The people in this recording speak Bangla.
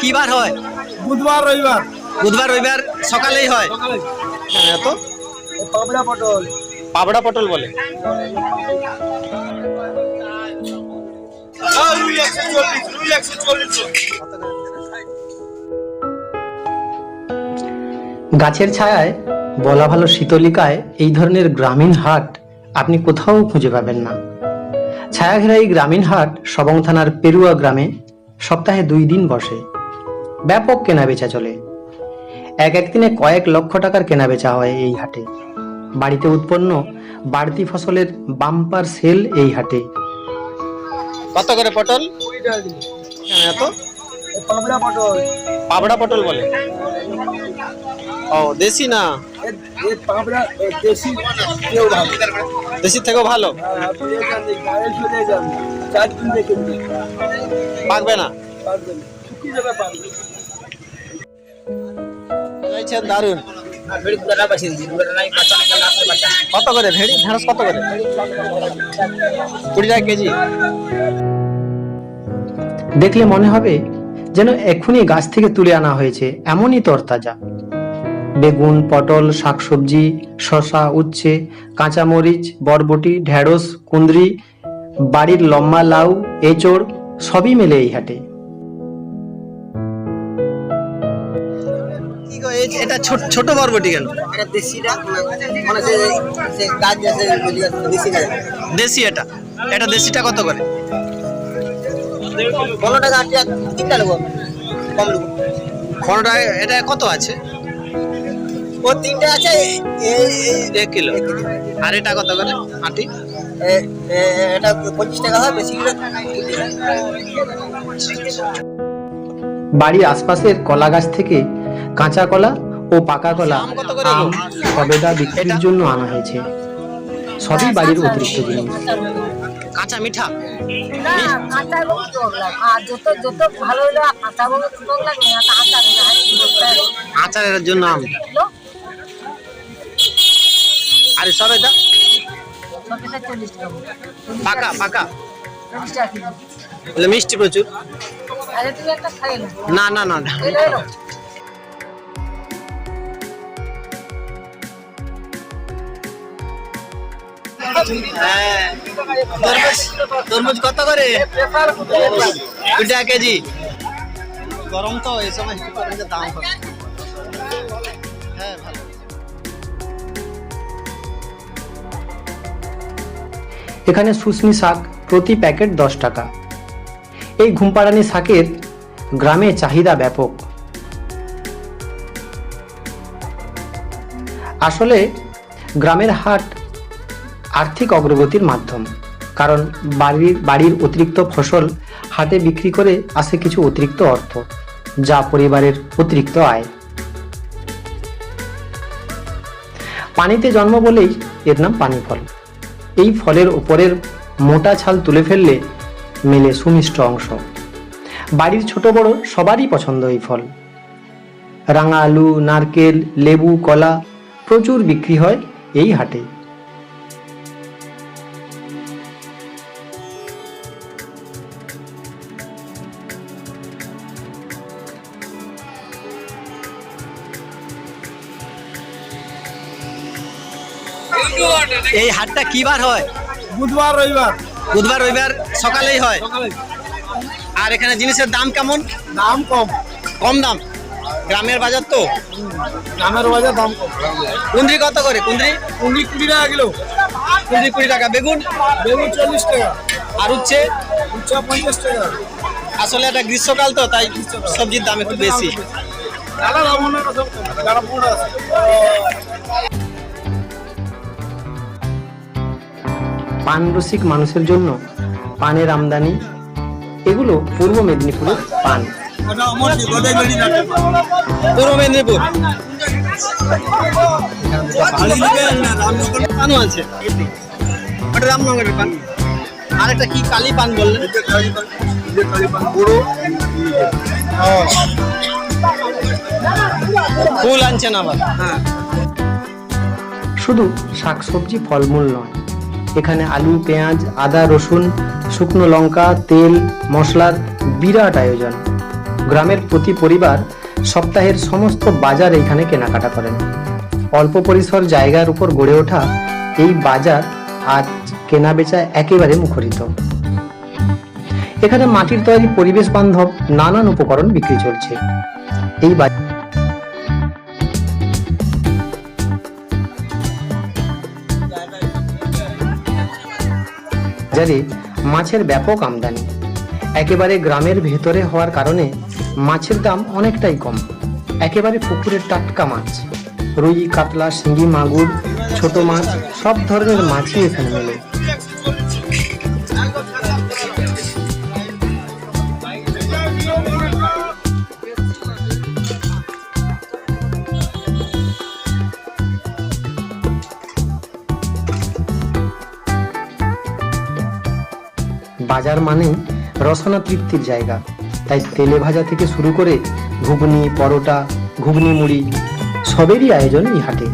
কি বার হয়? বুধবার রবিবার। বুধবার রবিবার সকালেই হয়? হ্যাঁ তো? পাবড়া পটল। পাবড়া পটল বলে। গাছের ছায়ায় বলা ভালো শীতলিকায় এই ধরনের গ্রামীণ হাট আপনি কোথাও খুঁজে পাবেন না। ছায়াঘেরা এই গ্রামীণ হাট সবং থানার পেরুয়া গ্রামে সপ্তাহে দুই দিন বসে। ব্যাপক কেনাবেচা চলে। এক একদিনে কয়েক লক্ষ টাকার কেনাবেচা হয় এই হাটে। বাড়িতে উৎপন্ন বাড়তি ফসলের বাম্পার সেল এই হাটে। কত করে পটল? হ্যাঁ তো পাবড়া পটল। পাবড়া পটল বলে? ও দেশি না? পাবড়া দেশি কেউ ভালো। দেশি থেকেও ভালো? চলে যান চার দিন দেখে পাকবে না? শুকিয়ে যাবে দারুণ কত করে ভেড়ি? ঢেঁড়স কত করে? কুড়ি টাকা কেজি। দেখলে মনে হবে যেন এক্ষুনি গাছ থেকে তুলে আনা হয়েছে এমনই তরতাজা। বেগুন পটল শাকসবজি শসা উচ্ছে কাঁচামরিচ বরবটি ঢেঁড়স কুঁদরি বাড়ির লম্বা লাউ এঁচড় সবই মেলে এই হাটে। এটা ছোট ছোট বরবটি কেন? মানে দেশি এটা। এটা দেশিটা কত করে? পনেরো টাকা আটটি তিনটা কম নেব। পনেরো টাকা এটা কত আছে? ও তিনটা আছে এই- এই- এক কিলো। আর এটা কত করে? আটি? এটা পঁচিশ টাকা হয় বেশি বাড়ির আশপাশের কলা গাছ থেকে কাঁচা কলা ও পাকা কলা আম সবেদা বিক্রির জন্য আনা হয়েছে। সবই বাড়ির অতিরিক্ত জিনিস। কাঁচা মিঠা? কাঁচা এবং আর যত যত ভালো হলো কাঁচা আচারের জন্য আম? আরে টাকা মতো। পাকা পাকা। মিষ্টি প্রচুর। আরে তুমি একটা খাই না না না না। হ্যাঁ তরমুজ তরমুজ কত করে? কুড়ি টাকা কেজি। গরম তো এই সময় দাম হ্যাঁ ভালো। এখানে শুশনি শাক প্রতি প্যাকেট দশ টাকা। এই ঘুমপাড়ানি শাকের গ্রামে চাহিদা ব্যাপক। আসলে গ্রামের হাট আর্থিক অগ্রগতির মাধ্যম, কারণ বাড়ির বাড়ির অতিরিক্ত ফসল হাটে বিক্রি করে আসে কিছু অতিরিক্ত অর্থ, যা পরিবারের অতিরিক্ত আয়। পানিতে জন্ম বলেই এর নাম পানি ফল এই ফলের ওপরের মোটা ছাল তুলে ফেললে মেলে সুমিষ্ট অংশ। বাড়ির ছোট বড় সবারই পছন্দ এই ফল। রাঙা আলু, নারকেল, লেবু, কলা প্রচুর বিক্রি হয় এই হাটে। এই হাটটা কি বার হয়? বুধবার রবিবার। বুধবার রবিবার সকালেই হয়? আর এখানে জিনিসের দাম কেমন? দাম কম। কম দাম? গ্রামের বাজার তো? গ্রামের বাজার দাম কম। কুন্দ্রি কত করে? কুন্দ্রি কুড়ি কুড়ি টাকা কিলো। কুন্দ্রি কুড়ি টাকা। বেগুন? বেগুন চল্লিশ টাকা। আর উচ্ছে? উচ্চা পঞ্চাশ টাকা। আসলে এটা গ্রীষ্মকাল তো তাই সবজির দাম একটু বেশি। পান রসিক মানুষের জন্য পানের আমদানি এগুলো পূর্ব মেদিনীপুরের পান। পূর্ব মেদিনীপুর। ভালো নেবেন না রামনগর পানও আছে। ওটা রামনগরের পান। আর একটা কি কালী পান বললেন? ফুল আনছেন আবার। হ্যাঁ শুধু শাকসবজি ফলমূল নয় এখানে আলু, পেঁয়াজ, আদা, রসুন, শুকনো লঙ্কা, তেল, মশলার বিরাট আয়োজন। গ্রামের প্রতি পরিবার সপ্তাহের সমস্ত বাজার এখানে কেনাকাটা করেন। অল্প পরিসর জায়গার উপর গড়ে ওঠা এই বাজার আজ কেনা বেচা একেবারে মুখরিত। এখানে মাটির তৈরি পরিবেশ বান্ধব নানান উপকরণ বিক্রি চলছে। এই বাজার বাজারে মাছের ব্যাপক আমদানি। একেবারে গ্রামের ভেতরে হওয়ার কারণে মাছের দাম অনেকটাই কম। একেবারে পুকুরের টাটকা মাছ, রুই, কাতলা শিঙ্গি মাগুর, ছোট মাছ, সব ধরনের মাছই এখানে মেলে। বাজার মানেই রসনা তৃপ্তির জায়গা। তাই তেলে ভাজা থেকে শুরু করে ঘুগনি, পরোটা, ঘুগনি মুড়ি সবেরই আয়োজন এই হাটে।